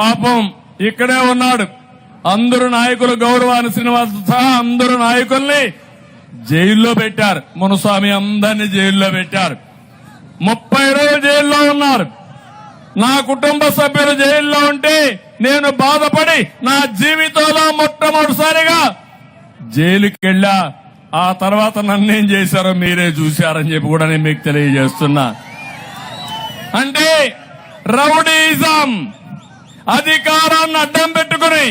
పాపం ఇక్కడే ఉన్నాడు. అందరు నాయకులు గౌరవాన్ని శ్రీనివాస్ సహా అందరు నాయకుల్ని జైల్లో పెట్టారు. మునుస్వామి అందరినీ జైల్లో పెట్టారు. ముప్పై రోజులు జైల్లో ఉన్నారు. నా కుటుంబ సభ్యులు జైల్లో ఉంటే నేను బాధపడి నా జీవితంలో మొట్టమొదటిసారిగా జైలుకి వెళ్ళా ఆ తర్వాత నన్నేం చేశారో మీరే చూశారని చెప్పి కూడా నేను మీకు తెలియజేస్తున్నా. అంటే రౌడీజం. అధికారాన్ని అడ్డం పెట్టుకుని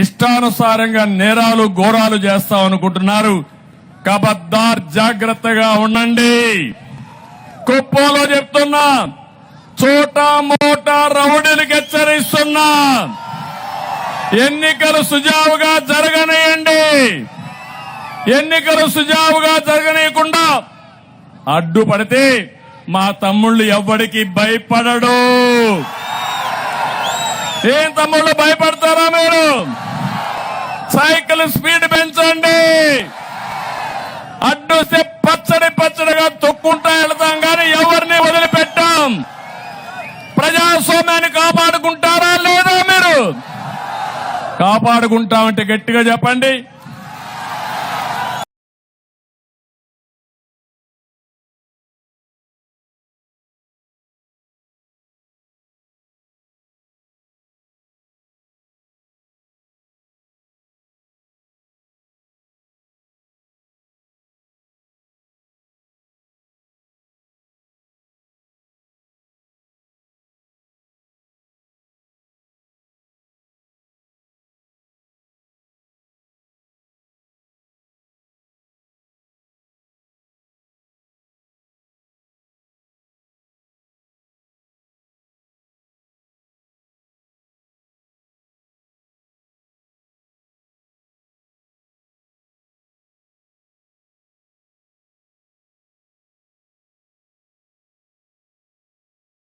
ఇష్టానుసారంగా నేరాలు ఘోరాలు చేస్తాం అనుకుంటున్నారు. కబద్దార్ జాగ్రత్తగా ఉండండి. కుప్పంలో చెప్తున్నా చోటా మోటా రౌడీలకు హెచ్చరిస్తున్నా ఎన్నికలు సుజావుగా జరగనియండి. ఎన్నికలు సుజావుగా జరగనీయకుండా అడ్డుపడితే మా తమ్ముళ్ళు ఎవ్వడికి భయపడడు. ఏం తమ్ముళ్ళు భయపడతారా మీరు? సైకిల్ స్పీడ్ పెంచండి. అడ్డొస్తే పచ్చడి పచ్చడిగా తొక్కుంటా వెళతాం కానీ ఎవరిని వదిలిపెట్టాం? ప్రజాస్వామ్యాన్ని కాపాడుకుంటారా లేదా మీరు? కాపాడుకుంటామంటే గట్టిగా చెప్పండి.